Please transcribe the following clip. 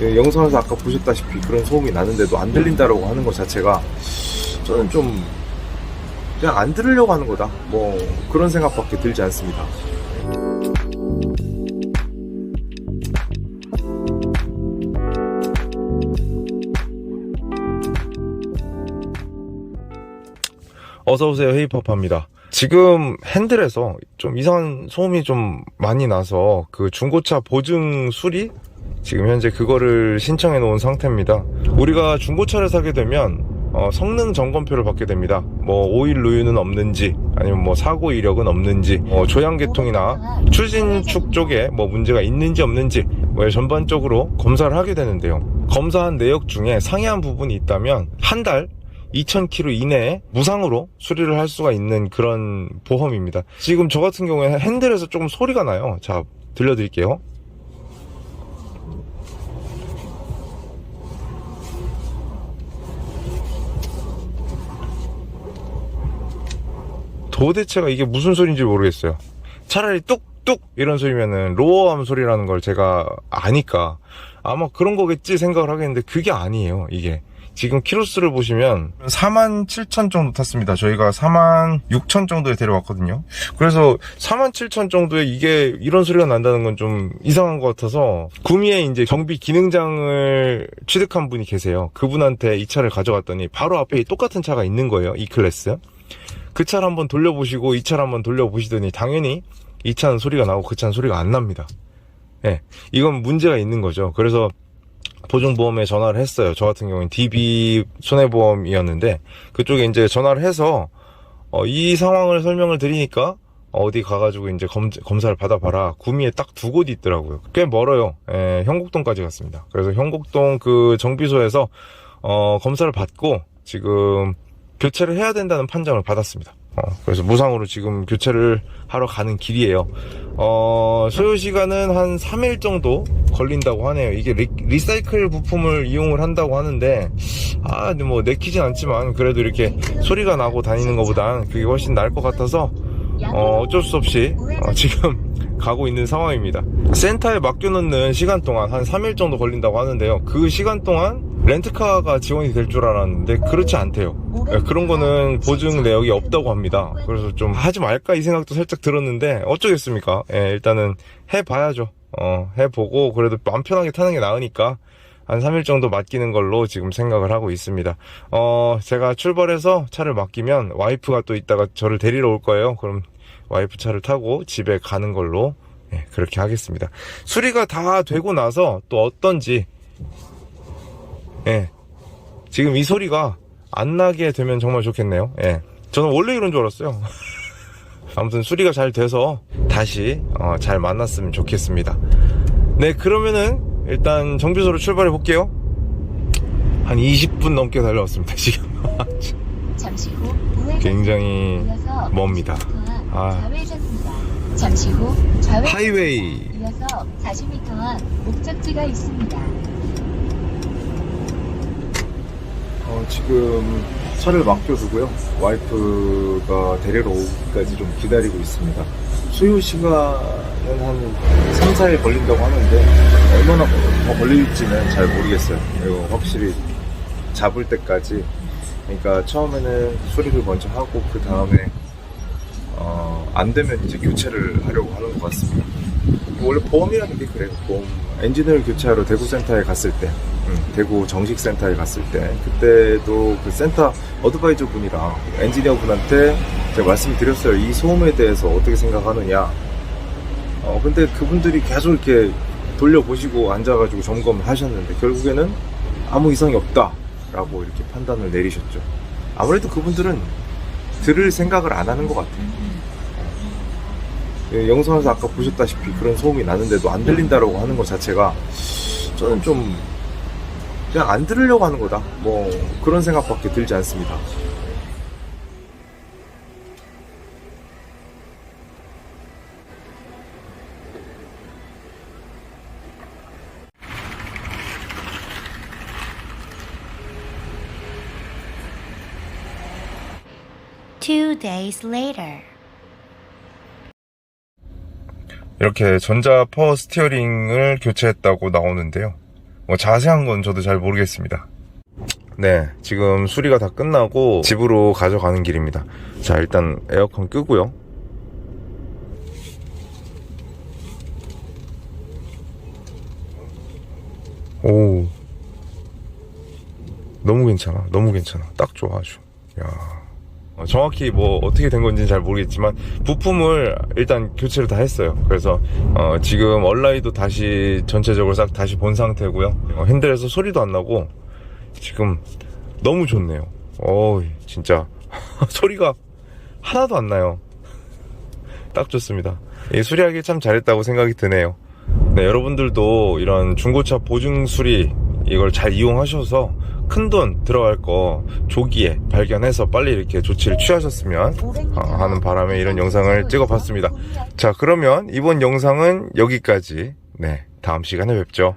예, 영상에서 아까 보셨다시피 그런 소음이 나는데도 안 들린다라고 하는 것 자체가 저는 좀 그냥 안 들으려고 하는 거다. 뭐 그런 생각밖에 들지 않습니다. 어서오세요 헤이퍼파입니다 지금 핸들에서 좀 이상한 소음이 좀 많이 나서 그 중고차 보증 수리 지금 현재 그거를 신청해 놓은 상태입니다 우리가 중고차를 사게 되면 어, 성능 점검표를 받게 됩니다 뭐 오일 누유는 없는지 아니면 뭐 사고 이력은 없는지 뭐 조향 계통이나 추진축 쪽에 뭐 문제가 있는지 없는지 뭐 전반적으로 검사를 하게 되는데요 검사한 내역 중에 상이한 부분이 있다면 한 달 2,000km 이내에 무상으로 수리를 할 수가 있는 그런 보험입니다. 지금 저 같은 경우에 핸들에서 조금 소리가 나요. 자, 들려드릴게요. 도대체가 이게 무슨 소리인지 모르겠어요. 차라리 뚝뚝 이런 소리면은 로어암 소리라는 걸 제가 아니까 아마 그런 거겠지 생각을 하겠는데 그게 아니에요. 이게 지금 키로수를 보시면 4만 7천 정도 탔습니다. 저희가 4만 6천 정도에 데려왔거든요. 그래서 4만 7천 정도에 이게 이런 소리가 난다는 건 좀 이상한 것 같아서 구미에 이제 정비 기능장을 취득한 분이 계세요. 그분한테 이 차를 가져갔더니 바로 앞에 똑같은 차가 있는 거예요. 이 클래스. 그 차를 한번 돌려보시고 이 차를 한번 돌려보시더니 당연히 이 차는 소리가 나고 그 차는 소리가 안 납니다. 예. 이건 문제가 있는 거죠. 그래서 보증보험에 전화를 했어요. 저 같은 경우는 DB 손해보험이었는데 그쪽에 이제 전화를 해서 어, 이 상황을 설명을 드리니까 어디 가가지고 이제 검, 검사를 받아봐라. 구미에 딱 두 곳이 있더라고요. 꽤 멀어요. 예, 형곡동까지 갔습니다. 그래서 형곡동 그 정비소에서 어, 검사를 받고 지금 교체를 해야 된다는 판정을 받았습니다. 어, 그래서 무상으로 지금 교체를 하러 가는 길이에요. 어, 소요 시간은 한 3일 정도 걸린다고 하네요. 이게 리, 사이클 부품을 이용을 한다고 하는데, 아, 근데 뭐 내키진 않지만, 그래도 이렇게 소리가 나고 다니는 것보단 그게 훨씬 나을 것 같아서, 어, 어쩔 수 없이, 어, 지금 가고 있는 상황입니다. 센터에 맡겨놓는 시간 동안 한 3일 정도 걸린다고 하는데요. 그 시간 동안 렌트카가 지원이 될 줄 알았는데 그렇지 않대요. 예, 그런 거는 보증 내역이 없다고 합니다. 그래서 좀 하지 말까 이 생각도 살짝 들었는데 어쩌겠습니까? 예, 일단은 해봐야죠. 어, 해보고 그래도 마음 편하게 타는 게 나으니까 한 3일 정도 맡기는 걸로 지금 생각을 하고 있습니다. 어, 제가 출발해서 차를 맡기면 와이프가 또 이따가 저를 데리러 올 거예요. 그럼 와이프 차를 타고 집에 가는 걸로 예, 그렇게 하겠습니다. 수리가 다 되고 나서 또 어떤지 예, 지금 이 소리가 안 나게 되면 정말 좋겠네요. 예. 저는 원래 이런 줄 알았어요. 아무튼 수리가 잘 돼서 다시 어, 잘 만났으면 좋겠습니다. 네, 그러면은 일단 정비소로 출발해 볼게요. 한 20분 넘게 달려왔습니다, 지금. 잠시 후 굉장히 멉니다. 40m 앞 아. 잠시 후 좌회전 하이웨이. 이어서 40m 앞 목적지가 있습니다. 어, 지금 차를 맡겨두고요. 와이프가 데리러 오기까지 좀 기다리고 있습니다. 수요 시간은 한 3, 4일 걸린다고 하는데 얼마나 더 걸릴지는 잘 모르겠어요. 이거 확실히 잡을 때까지. 그러니까 처음에는 수리를 먼저 하고 그 다음에 어, 안 되면 이제 교체를 하려고 하는 것 같습니다. 원래 보험이라는 게 그래요. 보험 엔진을 교체하러 대구 센터에 갔을 때, 음, 대구 정식 센터에 갔을 때, 그때도 그 센터 어드바이저 분이랑 엔지니어 분한테 제가 말씀드렸어요. 이 소음에 대해서 어떻게 생각하느냐. 어, 근데 그분들이 계속 이렇게 돌려보시고 앉아가지고 점검을 하셨는데, 결국에는 아무 이상이 없다라고 이렇게 판단을 내리셨죠. 아무래도 그분들은 들을 생각을 안 하는 것 같아요. 예, 영상에서 아까 보셨다시피 그런 소음이 나는데도 안 들린다라고 하는 것 자체가 저는 좀 그냥 안 들으려고 하는 거다. 뭐 그런 생각밖에 들지 않습니다. Two days later. 이렇게 전자 파워 스티어링을 교체했다고 나오는데요. 뭐 자세한 건 저도 잘 모르겠습니다. 네, 지금 수리가 다 끝나고 집으로 가져가는 길입니다. 자, 일단 에어컨 끄고요. 오. 너무 괜찮아. 너무 괜찮아. 딱 좋아, 아주. 야. 어, 정확히 뭐 어떻게 된 건지는 잘 모르겠지만 부품을 일단 교체를 다 했어요. 그래서 어, 지금 얼라이도 다시 전체적으로 싹 다시 본 상태고요. 어, 핸들에서 소리도 안 나고 지금 너무 좋네요. 어, 진짜 소리가 하나도 안 나요. 딱 좋습니다. 이 수리하기 참 잘했다고 생각이 드네요. 네, 여러분들도 이런 중고차 보증 수리 이걸 잘 이용하셔서 큰 돈 들어갈 거 조기에 발견해서 빨리 이렇게 조치를 취하셨으면 어, 하는 바람에 이런 영상을 찍어봤습니다. 자, 그러면 이번 영상은 여기까지. 네, 다음 시간에 뵙죠.